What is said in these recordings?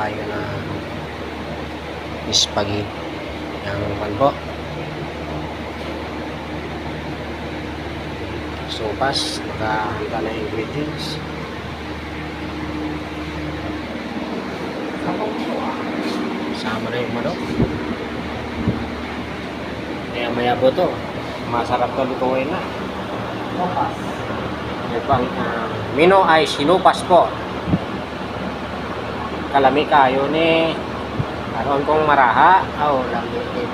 tayo ng spaghetti. Yung pan po. Sopas, nakahanda na yung ingredients. Sama na yung manok. Kaya maya po to. Masarap to lutuin na. Sopas. Yung pang ah, mino ay sinupas po. Kalami kayo ni karon kong maraha. Oh, lami din.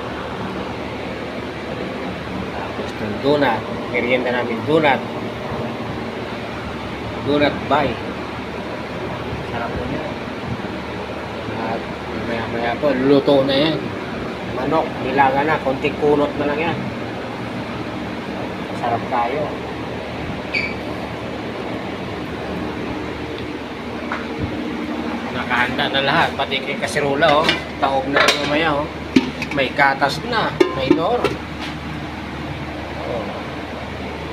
Tapos itong donut. Merienda namin donut. Donut by. Sarap po niya. At maya maya po, luto na yan. Manok, nilaga na. Konting kunot na lang yan. Sarap tayo. Nakahanda na lahat, pati kay kasirola oh. Taob na rin mamaya oh. May gatas na, may nor. Oh.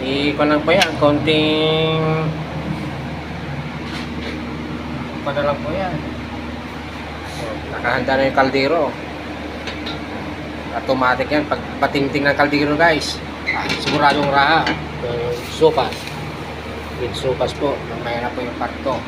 Ipa lang pa yan, konting pa na lang po yan. Oh, nakahanda na yung kaldero. Automatic yan, pag patingting ng kaldero guys. Siguradong raha. Uh, sopas. With sopas po, mamaya na po yung parto.